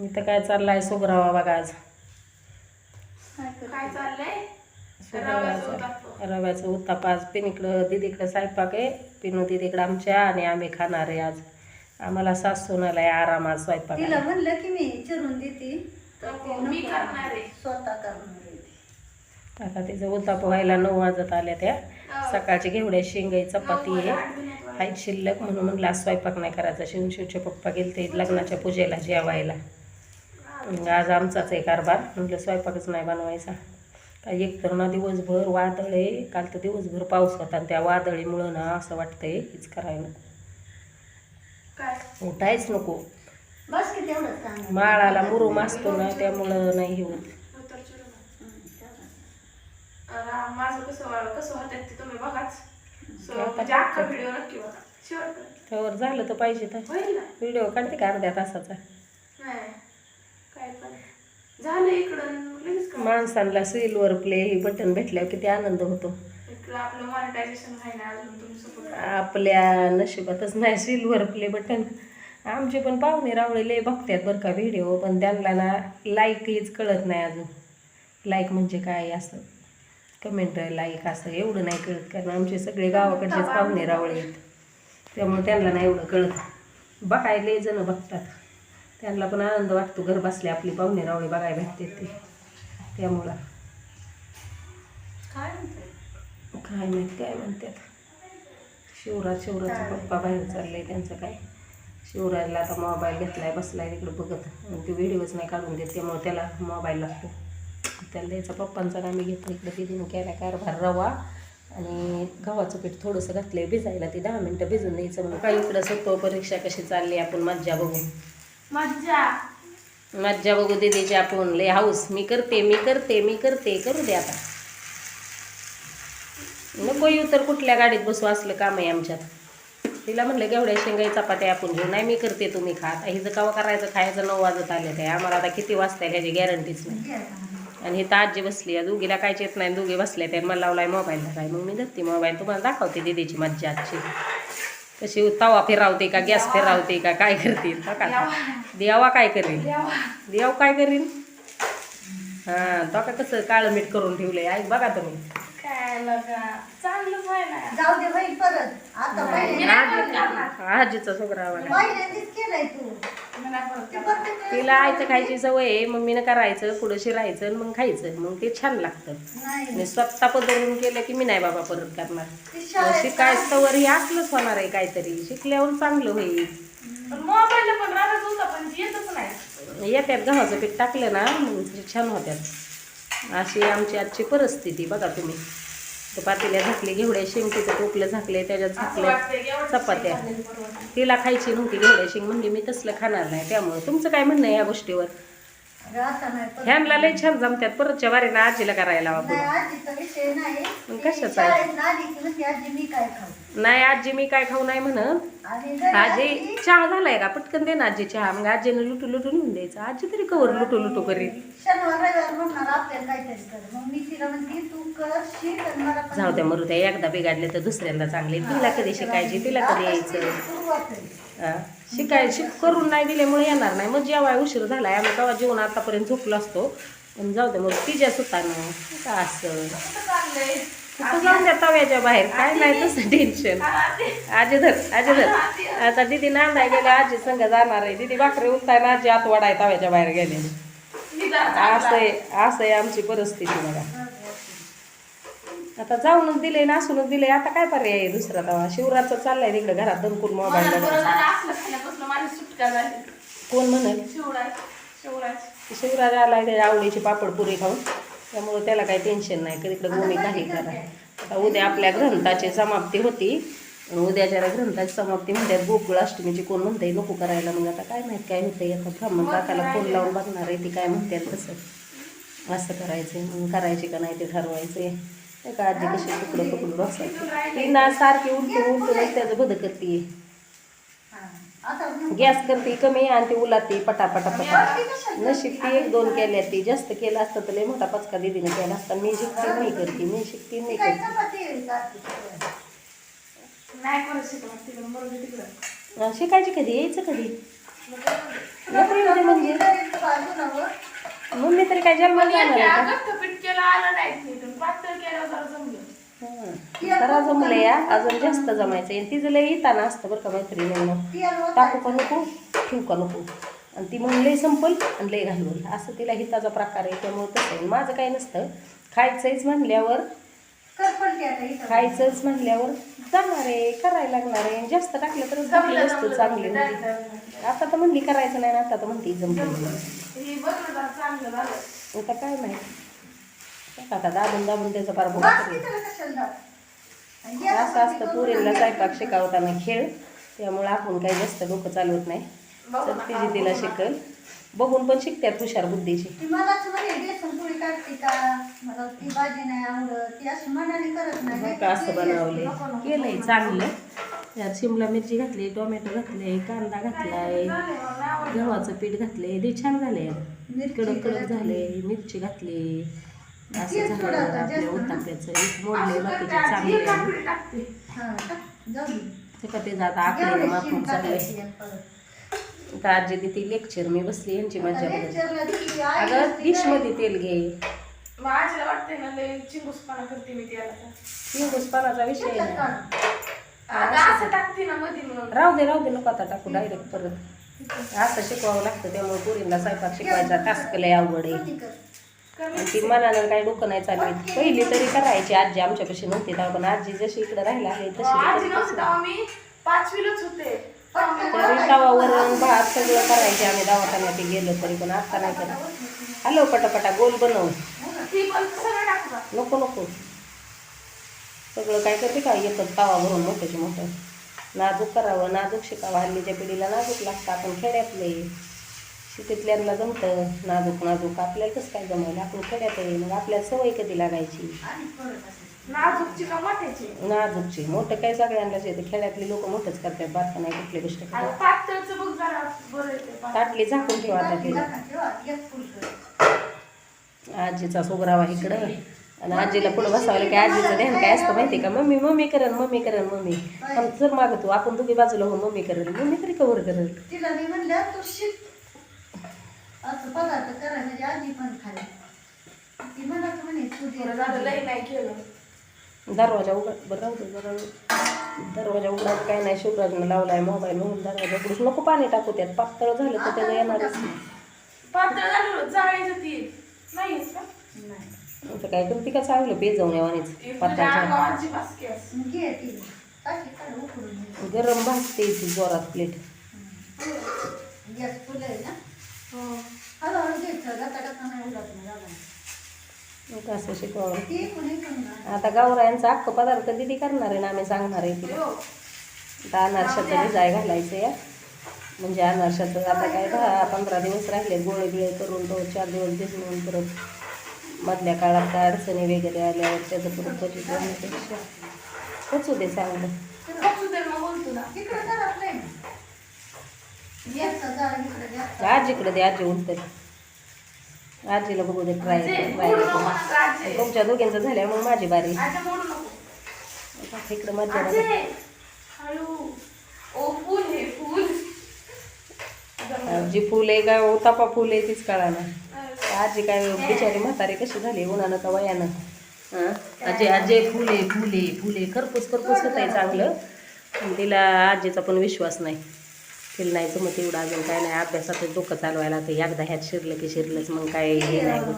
इथं काय चाललाय सुगरावा बघा आज? काय चाललंय? रव्याचं उत्ताप. आज पिनीकडं दिदीकडं स्वयंपाक आहे. पिनू दिदीकडं आमच्या आणि आम्ही खाणार आहे आज. आम्हाला सासूनाला आहे आराम आज स्वयंपाक. तिला म्हणलं की मी चिरून देते. तर ती मी नको. करणार आहे. स्वतः करणार आहे ती. आता तिचं उत्ताप व्हायला नऊ वाजत आल्या त्या. सकाळची घेवड्या शेंगाई चपाती आहे. हाईट शिल्लक म्हणून म्हणलं आज स्वयंपाक नाही करायचा. शिवशिवचे पप्पा गेले ते लग्नाच्या पूजेला जेवायला. आज आमचाच आहे कारभार. म्हटलं स्वयंपाकच नाही बनवायचा. काय एक तर ना दिवसभर वादळ आहे. काल तर दिवसभर पाऊस होता आणि त्या वादळीमुळं ना असं वाटतंय हीच करायला. काय? उठायच नको. बस की तेवढंच सांग माळाला मुरुम असतो ना त्यामुळं नाही हे होत. उतर माझं कसं कसं होतं ते तुम्ही बघाच. So, म्हणजे अख्खा व्हिडिओ नक्की बघा. शेवटपर्यंत त्यावर झालं तर पाहिजे तर. होईल ना. व्हिडिओ काढते का अर्ध्या तासाचा? नाही. काय पण. झालं इकडं लगेच करा. माणसांना सिल्वर प्ले हे बटन भेटल्यावर किती आनंद होतो. इकडं आपलं मॉनिटायझेशन अजून आपल्या नशिबातच नाही सिल्वर प्ले बटन आमचे पण पाहुणे रावळे लय बघतात बरं का व्हिडिओ पण त्यांना ना लाईक हेच कळत नाही अजून. लाईक म्हणजे काय असं? कमेंट लाईक असं एवढं नाही कळत कारण आमचे सगळे गावाकडचेच पाहुणे रावळे आहेत. त्यामुळे त्यांना नाही एवढं कळत. बघायला जण बघतात. त्यांना पण आनंद वाटतो घर बसले आपली पाहुणे रावळे बघायला भेटते ते. त्यामुळं. काय म्हणते काय माहीत काय म्हणतात? शिवराज शिवराजचा पप्पा बाहेर चाललंय त्यांचं काय? शिवराजला आता मोबाईल घेतलाय बसलाय तिकडे बघत. आणि ते व्हिडिओच नाही काढून देत त्यामुळे त्याला मोबाईल लागतो. त्याला द्यायचा पप्पांचा आम्ही घेतो इकडे तिथून केला कारभार रवा. आणि गव्हाचं पीठ थोडंसं घातलंय भिजायला ते दहा मिनटं भिजून द्यायचं म्हणून. काही इकडं सोपं परीक्षा कशी चालली आपण मज्जा बघू. मज्जा. मज्जा बघू दीदीची आपण. लय हाऊस. मी करते मी करते मी करते. करू दे आता. नको येऊ तर कुठल्या गाडीत बसू असलं काम आहे आमच्यात. तिला म्हणलं केवढ्या शेंगाई चपात्या आपण घेऊ. नाही मी करते तुम्ही खात हिचं कवा करायचं खायचं नऊ वाजत आले ते. आम्हाला आता किती वाजता ह्याची गॅरंटीच नाही. आणि हे तर आजी बसली आहे दोघीला कायच येत नाही. दोघी बसल्या त्या मला लावलाय मोबाईलला. काय मग मी धरते मोबाईल. तुम्हाला दाखवते दिदीची मज्जा आजची. कशी तवा फिरावते का गॅस फिरावते का काय करते बघा देवा. काय करेल देव. काय करीन? हा तो का कसं काळं मीठ करून ठेवलंय. ऐक बघा तुम्ही. काय लगा चांगलंच आहे ना. जाऊ दे होईल परत. आता मी पहिले नाही परत करणार. आजीचा छोकरा आवाज पहिल्यांदाच केलंय तू. मी नाही परत ते करणार. प्रत्येक वेळेस तिला आयचं खायची सवय आहे. मम्मीनं करायचं पुढं शिरायचं आणि मग खायचं. मग ते छान लागतं. नाही. आणि स्वतः पदरून केलं की मी नाही बाबा परत करणार. ती शाळेत शिकाय सवर ही असलंच होणार आहे काहीतरी. शिकल्यावर चांगलं होईल. पण मोबाईलला पण राहत होता पण येतच नाही. येत्यात गव्हाचं पीठ टाकलं ना मग ते छान होत्यात. अशी आमची आजची परिस्थिती बघा तुम्ही. पातेल्या झाकले घेवड्या शेंगटीचं टोपलं झाकले त्याच्यात झाकले चपात्या. तिला खायची नव्हती घेवड्या शेंग म्हणली मी तसलं खाणार नाही. त्यामुळे तुमचं काय म्हणणं आहे या गोष्टीवर? अगं आता नाही परत. ह्यांना लय छान जमत्यात परतच्या वारीनं आजीला करायला आपण कशाचा? नाही आजी मी काय खाऊ नाही म्हणत. आजी चहा झालाय का? पटकन दे ना आजी चहा. मग आजीनं लुटू लुटू नेऊन द्यायचं. आजी तरी कवर लुटू लुटू करील शनिवार रविवार म्हणणार आपल्याला काहीतरी कर? मग मी तिला म्हणते तू कर शिक आणि मला पण जाऊ द्या मरू द्या एकदा बिघडले तर दुसऱ्यांदा चांगले. तिला कधी शिकायची तिला कधी यायचं? सुरुवात आहे. हा. शिकाय शिक करून नाही दिल्यामुळे येणार नाही. मग जेवाय उशीर झालाय आम्ही केव्हा जेवण आतापर्यंत झोपलो असतो. पण जाऊ दे मग तिच्या सुतानं. का असं चाललंय? कुठं जाऊन द्या तव्याच्या बाहेर. काय नाही तसं टेन्शन आजी. धर आजी धर. आता दिदी नांदाय गेल्या आजी संग जाणार आहे. दिदी भाकरी उठताय ना आजी आत वाडाय तव्याच्या बाहेर गेले. असं आहे असं आहे आमची परिस्थिती बघा. आता जाऊनच दिले नासूनच दिले आता काय पर्याय आहे दुसरा तवा? शिवराचं चाललाय तिकडे घरात दणकून मोबाईल कोण म्हणेल शिवराज शिवराज. शिवराज आलाय त्याच्या आवडीची पापड पुरी खाऊन. त्यामुळे त्याला काही टेन्शन नाही. कधी इकडं गोमी काही करा. आता उद्या आपल्या ग्रंथाची समाप्ती होती. उद्या उद्याच्या ग्रंथाची समाप्ती म्हणतात गोकुळ अष्टमीची कोण म्हणते नको करायला. मग आता काय माहीत काय होतंय? आता ब्राह्मण काकाला फोन लावून बघणार आहे ती काय म्हणतात तसं. असं करायचं मग करायचे का नाही ते ठरवायचे का आजी कशी तुकडं तुकडं बसायची. ती ना सारखी उलटून उलटूनच त्याचं बद करते गॅस करते कमी आणि ती उलाती पटापटा पटा नशीब ती एक दोन केल्या ती. जास्त केलं असतं तर लय मोठा पचका दिदीने केला असता. मी शिकते मी करते मी शिकते करते. नाही अं, शिकायची कधी? यायचं कधी? दे म्हणजे मम्मी तरी काय जन्माला नाही. नीट. पातळ केलं जरा जमलं या अजून जास्त जमायचं आणि तिचं लई येताना असतं बरं का मैत्रिणी टाकू का नको ठेवू का नको. आणि ती म्हणून लई संपल आणि लई घालवल. असं तिला हिताचा प्रकार आहे त्यामुळे तसं आहे. माझं काय नसतं खायचंच म्हणल्यावर खायचंच म्हणल्यावर जाणार आहे करायला लागणार आहे. जास्त टाकलं तर जमलं वस्तू चांगली होती आता तर म्हणली करायचं नाही ना आता तर म्हणते जमलं आता काय नाही आता दाबून दाबून त्याचा पार भोगा. असं असतं पुरीला स्वयंपाक शिकवताना खेळ. त्यामुळे आपण काही जास्त डोकं चालवत नाही. तर तिची तिला शिकल. बघून पण शिकतात हुशार बुद्धीची. असं बनवले. केलंय चांगलं. त्यात शिमला मिरची घातली टोमॅटो घातले कांदा घातलाय गव्हाचं पीठ घातले ते छान झाले कडक कडक झाले मिरची घातली. असं झालं आपल्या उत्ताप्याचं एक मोडले बाकीचे चांगले टाकते. हा, जाऊ दे. ते का ते जात मापून आजी देते लेक्चर मी बसली यांची मजा बघत अगं डिश? मध्ये तेल घे. मग आजीला वाटते ना लय चिंगूसपणा करते मी त्याला हिंदुस्तानाचा विषय त्याच्यात नाही काढ. आता असं टाकते ना मध्ये म्हणून. राहू दे राहू दे नको आता टाकू डायरेक्ट परत. असं शिकवावं लागतं त्यामुळे पोरींना स्वयंपाक शिकवायचा टास्क लय अवघड आहे. ती मनानं काही डोकं नाही चालली पहिली तरी करायची आजी आमच्यापाशी नव्हती तेव्हा पण आजी जशी इकडे राहिला आहे तशी तरी तवावरून भात सगळं करायचे आम्ही दवाखान्यात गेलो तरी पण आता नाही करत. हॅलो पटापटा गोल बनव? नको नको. सगळं काय करते का? येतं तवा भरून मोठ्याची मोठं. नाजूक करावं नाजूक शिकावं. हल्लीच्या पिढीला नाजूक लागतं. आपण खेड्यातले. शिटीतल्यांना जमतं नाजूक नाजूक. आपल्याला कसं काय जमायला? आपण खेड्यात आहे मग आपल्याला सवय कधी लागायची. नाजूकची का मोठ्याची? नाजूकची. मोठं काय सगळ्यांनाच येतं खेड्यातली लोक मोठंच करतात बारकं नाही कुठली गोष्ट आणि करतात पातळचं बघ जरा बरं येते पातळ. ताटली झाकून ठेवा आता कर. आजीचा सोबरावा इकडं. आणि आजीला पुढं बसावलं की आजीचं ध्यान काय असतं माहिती का? मम्मी मम्मी करेन मम्मी करेन मम्मी. पण जर मागं तू. आपण दोघी बाजूला हो मम्मी करेल मम्मी तरी कवर करेल तिला मी म्हणलं तू शिक असं पदार्थ करा म्हणजे आजी पण खाली ती म्हणत म्हणे नाही केलं. दरवाजा उघड बरं राहू दे जरा. दरवाजा उघडायचं काय नाही शिवराजनं लावलाय मोबाईल म्हणून दरवाजा उघडून नको पाणी टाकू त्यात पातळ झालं तर त्याचं येणारच पातळ झालं जाळीचं ती. नाहीच का? नाही. आता काय करते का चांगलं पे जाऊन यावानीच पातळच्या. गरम भाजते ती जोरात प्लेट. गॅस फुलं आहे ना? हो. असं शिकवावं. आता गावरायांचा अख्ख पदार्थ दिदी करणार आहे ना आम्ही सांगणार आहे तिला. हो. आता अनारशाचं डिझाय घालायचं या म्हणजे अनारशाचं आता काय दहा पंधरा दिवस राहिले गोळे बिळे करून तो चार दिवस भिजवून परत मधल्या काळात काय अडचणी वगैरे आल्यावर त्याचं परत क्वचित होण्यापेक्षा पोचू दे चांगलं ते बघू दे मग बोलतो ना इकडे करा प्लेन गॅसचा जाळ इकडे गॅस आजीकडे दे आजी उलट आजीला बघू दे ट्राय ट्राय. तुमच्या दोघींचं झाल्या मग माझी बारी. इकडं मजा हे जी फुल आहे का उतापा फुल आहे तीच कळा ना. आजी काय बिचारी म्हातारी कशी झाली उन्हानं का वयानं? आजी आजी फुले फुले फुले खरपूस खरपूस होत आहे चांगलं तिला आजीचा पण विश्वास नाही. तिला नाही जमत एवढं अजून काय नाही अभ्यासातच डोकं चालवायला तर एकदा ह्यात शिरलं की शिरलंच मग काय हे नाही आता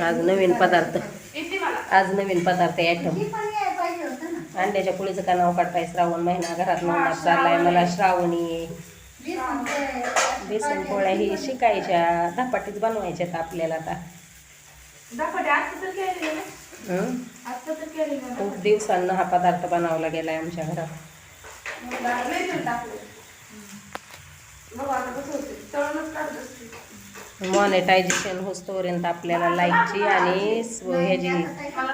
आज नवीन पदार्थ. आज नवीन पदार्थ ना अंड्याच्या पोळीचं का नाव काढताय? श्रावण महिना घरात नवनाथ चाललाय मला श्रावणी. बेसन पोळ्या ही शिकायच्या धपाटीच बनवायच्यात आपल्याला आता. हं? केलेलं ना खूप दिवसांना हा पदार्थ बनवला गेलाय आमच्या घरात. मग लय तेल टाकलं बघू आता कसं होते तळूनच काढत असते मॉनेटायझेशन होस्तोपर्यंत आपल्याला लाईकची आणि ह्याची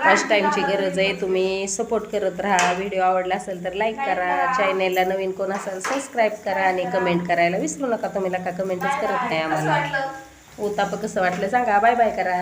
फर्स्ट टाईमची गरज आहे. तुम्ही सपोर्ट करत राहा. व्हिडिओ आवडला असेल तर लाईक करा. चॅनेलला नवीन कोण असेल सबस्क्राईब करा आणि कमेंट करायला विसरू नका तुम्ही. नका कमेंटच करत नाही आम्हाला. उताप कसं वाटलं सांगा. बाय बाय करा.